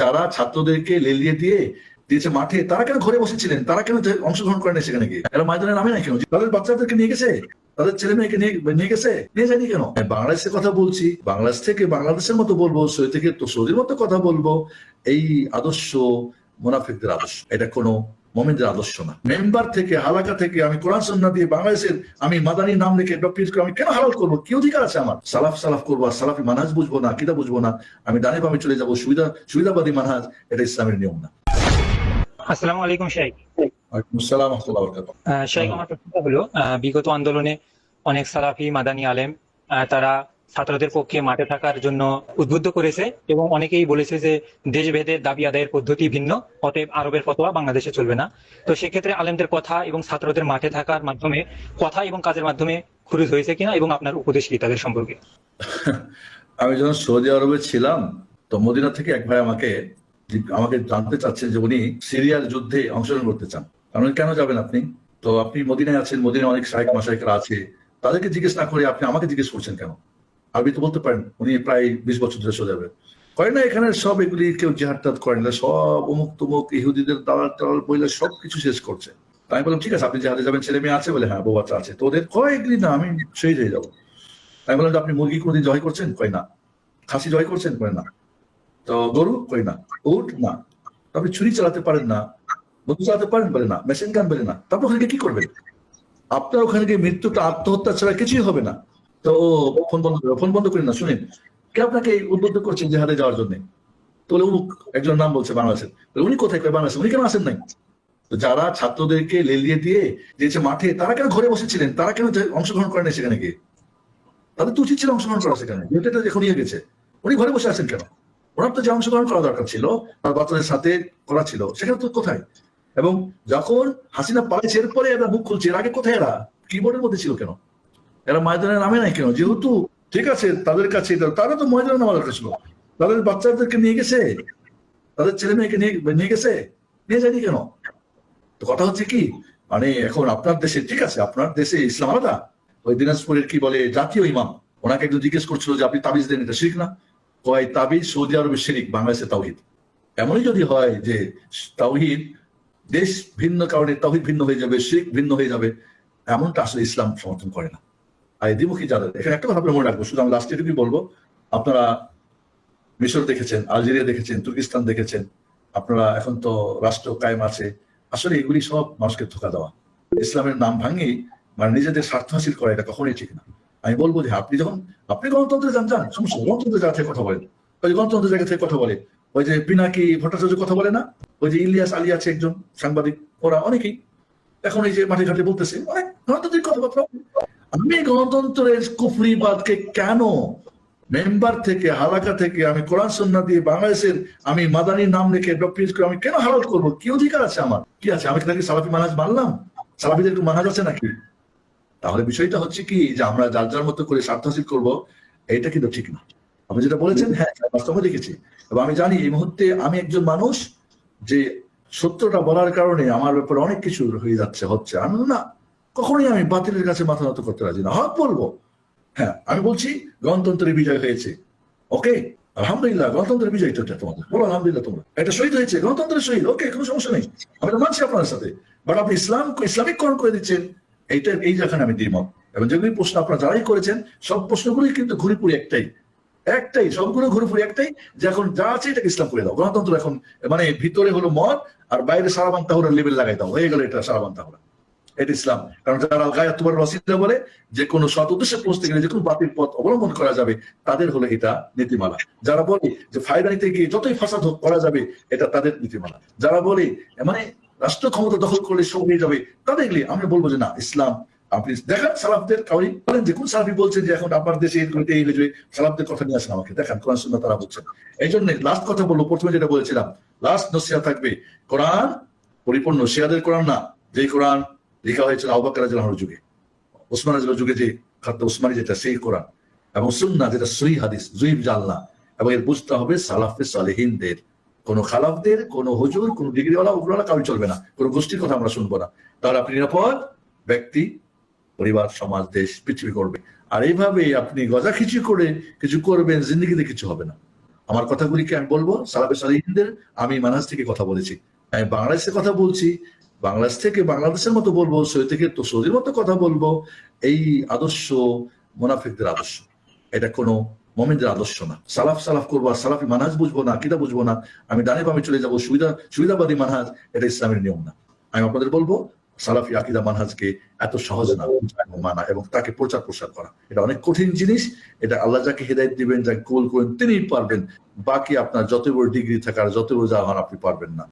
যারা ছাত্রদেরকে লেলিয়ে দিয়ে দিয়েছে মাঠে, তারা কেন ঘরে বসেছিলেন? তারা কেন অংশগ্রহণ করেন সেখানে গিয়ে? এরা ময়দানে নামে না কেন? তাদের বাচ্চাদেরকে নিয়ে গেছে? তাদের ছেলে মেয়েকে নিয়ে নিয়ে গেছে? নিয়ে যায়নি কেন? বাংলাদেশের কথা বলছি, বাংলাদেশ থেকে বাংলাদেশের মতো বলব, সৌদি থেকে তো সৌদির মতো কথা বলব, এই আদর্শ মোনাফিকদের আদর্শ। এটা কোনো মোমেনদের আদর্শ না। মেম্বার থেকে হালাকা থেকে আমি কোরআন সন্না দিয়ে বাংলাদেশের আমি মাদানী নাম লিখে ডক্টর আমি কেন হালাল করব? কি অধিকার আছে আমার? সালাফ সালাফ করব আর সালাফি মানহাজ বুঝব না কিতা বুঝব না। আমি ডানে বামে চলে যাব সুবিধা সুবিধাবাদী মানহাজ এটা ইসলামের নিয়ম না। আসসালামু আলাইকুম শাইখ। আসসালাম। শাইখ আমার প্রশ্নটা হলো বিগত আন্দোলনে অনেক সালাফি মাদানী আলেম তারা ছাত্রদের পক্ষে মাঠে থাকার জন্য উদ্বুদ্ধ করেছে এবং অনেকেই বলেছে যে দেশভেদের দাবি আদায়ের পদ্ধতি ভিন্ন, অতএব আরবের ফতোয়া বাংলাদেশে চলবে না। তো সেক্ষেত্রে আলেমদের কথা এবং ছাত্রদের মাঠে থাকার মাধ্যমে কথা এবং কাজের মাধ্যমে খুরুজ হয়েছে কিনা এবং আপনার উপদেশ কি তাদের সম্পর্কে? আমি যখন সৌদি আরবে ছিলাম, তো মদিনা থেকে এক ভাই আমাকে আমাকে জানতে চাচ্ছেন যে উনি সিরিয়ার যুদ্ধে অংশগ্রহণ করতে চান। কারণ কেন যাবেন আপনি? তো আপনি মদিনায় আছেন, মদিনায় অনেক শাহেক মাসাইকরা আছে। তাদেরকে জিজ্ঞেস না করে আপনি আমাকে জিজ্ঞেস করছেন কেন? আরবি তো বলতে পারেন, উনি প্রায় বিশ বছর ধরে চলে যাবে করে না, এখানে সব এগুলি কেউ জেহাদ টাদ করেন না, সব অমুক তমুক ইহুদিদের দালাল টালাল বইলে সব কিছু শেষ করছে। আমি বললাম, ঠিক আছে, আপনি জেহাদে যাবেন, ছেলে মেয়ে আছে বলে হ্যাঁ বউ বাচ্চা আছে। তো ওদের কয় এগুলি, না, আমি শহীদ হয়ে যাব। তাই বললাম, আপনি মুরগি কোনোদিন জয় করছেন? কয় না। খাসি জয় করছেন? কয় না। তো গরু? কই না। উট? না। আপনি ছুরি চালাতে পারেন না বন্ধু চালাতে পারেন বলে না, মেশিন গান বলে না, তারপর ওখানে কি করবেন? আপনার ওখানে গিয়ে মৃত্যুটা, আত্মহত্যা ছাড়া কিছুই হবে না। তো ফোন বন্ধ করে, ফোন বন্ধ না, শুনেন। কে আপনাকে উদ্বুদ্ধ করছেন জেহাদে যাওয়ার জন্য? একজন নাম বলছে বাংলাদেশের। উনি কোথায় বাংলাদেশ উনি কেন আসেন নাই? যারা ছাত্রদেরকে লেলিয়ে দিয়ে দিয়েছে মাঠে, তারা কেন ঘরে বসেছিলেন? তারা কেন অংশগ্রহণ করেন সেখানে গিয়ে? তাদের তো উচিত ছিল অংশগ্রহণ করা সেখানে। এটা এখন নিয়ে গেছে। উনি ঘরে বসে আছেন কেন? ওনার তো যে অংশগ্রহণ করা দরকার ছিল, তার বাচ্চাদের সাথে করা ছিল, সেখানে তো কোথায়? এবং যখন হাসিনা পালাইছে, এরপরে এরা মুখ খুলছে, এর আগে কোথায় এরা? কিবোর্ডের মধ্যে ছিল কেন? এরা ময়দানে নামে নাই কেন? যেহেতু ঠিক আছে, তাদের কাছে তারা তো ময়দানে নামা দরকার ছিল। তাদের বাচ্চাদেরকে নিয়ে গেছে? তাদের ছেলে মেয়েকে নিয়ে নিয়ে গেছে? নিয়ে যায়নি কেন? তো কথা হচ্ছে কি মানে এখন আপনার দেশে ঠিক আছে, আপনার দেশে ইসলাম আলাদা। ওই দিনাজপুরের কি বলে, জাতীয় ইমাম। ওনাকে একটু জিজ্ঞেস করছিল যে, আপনি তাবিজ দেন এটা শিখ না। কয়, তাবিজ সৌদি আরবের শিরিক, বাংলাদেশে তাওহিদ। এমনই যদি হয় যে, তাওহিদ দেশ ভিন্ন, কারণে তাওহিদ ভিন্ন হয়ে যাবে শিখ ভিন্ন হয়ে যাবে, এমনটা আসলে ইসলাম সমর্থন করে না। আর দ্বিমুখী যাদের। এখানে একটা কথা মনে রাখব, শুধু আমি লাস্ট এটুকুই বলব, আপনারা মিশর দেখেছেন, আলজেরিয়া দেখেছেন, তুর্কিস্তান দেখেছেন, আপনারা এখন তো রাষ্ট্র কায়েম আছে, আসলে এগুলি সব মানুষকে ধোকা দেওয়া। ইসলামের নাম ভাঙিয়ে মানে নিজেদের স্বার্থ হাসিল করা এটা কখনোই ঠিক না। আমি বলব যে আপনি যখন, আপনি গণতন্ত্রে যান যান, সমস্যা গণতন্ত্রের জায়গা থেকে কথা বলেন ওই গণতন্ত্রের জায়গা থেকে কথা বলে, ওই যে পিনাকি ভট্টাচার্য কথা বলে না, ওই যে ইলিয়াস আলী আছে একজন সাংবাদিক, ওরা অনেকেই এখন এই যে মাঠে ঘাটে বলতেছে, অনেক গণতান্ত্রিক কথাবার্তা। আমি গণতন্ত্রের কুফরিবাদকে কেন মেম্বার থেকে, হালাকা থেকে আমি কোরআন সন্না দিয়ে বাংলাদেশের আমি মাদানী নাম ডক্টর করে আমি কেন হালাল করব? কি অধিকার আছে আমার? কি আছে? আমি কি নাকি সালাফি মানাজ মানলাম? সালাফিদের মানাজ আছে নাকি? তাহলে বিষয়টা হচ্ছে কি যে আমরা যার যার মতো করে স্বার্থ হাসিল করব, এইটা কিন্তু ঠিক না। আপনি যেটা বলেছেন হ্যাঁ বাস্তবে দেখেছি। এবং আমি জানি এই মুহূর্তে আমি একজন মানুষ যে সত্যটা বলার কারণে আমার ব্যাপারে অনেক কিছু হয়ে যাচ্ছে, হচ্ছে। আমি না কখনোই আমি বাতিলের কাছে মাথা নত করতে রাজি না। হক বলব। হ্যাঁ আমি বলছি, গণতন্ত্রের বিজয় হয়েছে। ওকে? আলহামদুলিল্লাহ, গণতন্ত্রের বিজয় তো এটা তোমাদের। বলো, আলহামদুলিল্লাহ তোমরা। এটা শহীদ হয়েছে, গণতন্ত্রের শহীদ। ওকে, কোনো সমস্যা নেই। আমি তো মানছি আপনার সাথে। বাট আপনি ইসলাম ইসলামিক করণ করে দিচ্ছেন। এইটা, এই যেখানে আমি দ্বিমত। এবং যেগুলি প্রশ্ন আপনারা যারাই করেছেন, সব প্রশ্নগুলি কিন্তু ঘুরিপুরি একটাই। একটাই, সবগুলো ঘুরিপুরি একটাই যে এখন যা আছে এটাকে ইসলাম করে দাও। গণতন্ত্র এখন মানে ভিতরে হলো মদ আর বাইরে সারাবান তাহরা লেবেল লাগাই দাও। হয়ে গেল এটা সারাবান তাহরা। এটা ইসলাম। কারণ যারা আল গায়ে তোমার রসিদা বলে, যে কোনো সৎ উদ্দেশ্যে পৌঁছতে গেলে, যে কোনো বাতিল পথ অবলম্বন করা যাবে, তাদের হলো এটা নীতিমালা। যারা বলে যে ফায়দা নিতে গিয়ে যতই ফাসাদ করা যাবে, এটা তাদের নীতিমালা। যারা বলে মানে রাষ্ট্র ক্ষমতা দখল করলে সব হয়ে যাবে, তাদের এগুলি আমরা বলব যে না, ইসলাম, আপনি দেখান সালাফদের কাউরি, বলেন যে কোন সালাফি বলছেন যে এখন আপনার দেশে করতে এই হয়ে যাবে, সালাফদের কথা নিয়ে আসেন আমাকে, দেখান, কোরআন সুন্নাহ তারা বলছেন এই জন্য লাস্ট কথা বলব, প্রথমে যেটা বলেছিলাম লাস্ট নসিয়া থাকবে, কোরআন পরিপূর্ণ, শিয়াদের কোরআন না, যেই কোরআন লেখা হয়েছিল আবাকার রাজুর যুগে। ওসমান রাজুর যুগে যে খাদ্য ওসমানী যেটা, সেই কোরআন এবং সুন্না যেটা সই হাদিস, জুইব জালনা এবং এর বুঝতে হবে সালাফে সালেহিনদের। কোনো খালাফদের, কোনো হুজুর, কোনো ডিগ্রিওয়ালা উপরওয়ালা কাউরি চলবে না। কোনো গোষ্ঠীর কথা আমরা শুনব না। তাহলে আপনি নিরাপদ? ব্যক্তি, পরিবার, সমাজ, দেশ, পৃথিবী করবে। আর এইভাবে আপনি গজাখিচি করে কিছু করবেন, জিন্দগিতে কিছু হবে না। আমার কথাগুলিকে আমি বলব, সালাফে সালিহিনদের, আমি মানহাজ থেকে কথা বলেছি। আমি বাংলাদেশের কথা বলছি, বাংলাদেশ থেকে বাংলাদেশের মতো বলব সৌদি থেকে তো সৌদির মতো কথা বলব, এই আদর্শ মোনাফিকদের আদর্শ। এটা কোনো মোমেনদের আদর্শ না। সালাফ সালাফ করব আর সালাফি মানহাজ বুঝব না কিতা বুঝব না। আমি ডানে বামে চলে যাব, সুবিধা, সুবিধাবাদী মানহাজ, এটা ইসলামের নিয়ম না। আমি আপনাদের বলব, সালাফি আকিদা মানহাজকে এত সহজ না মানা এবং তাকে প্রচার প্রসার করা। এটা অনেক কঠিন জিনিস, এটা আল্লাহ যাকে হেদায়ত দিবেন, যাকে কোল করেন তিনি পারবেন। বাকি আপনার যত বড় ডিগ্রি থাকার, যত বড় যা হন, আপনি পারবেন না।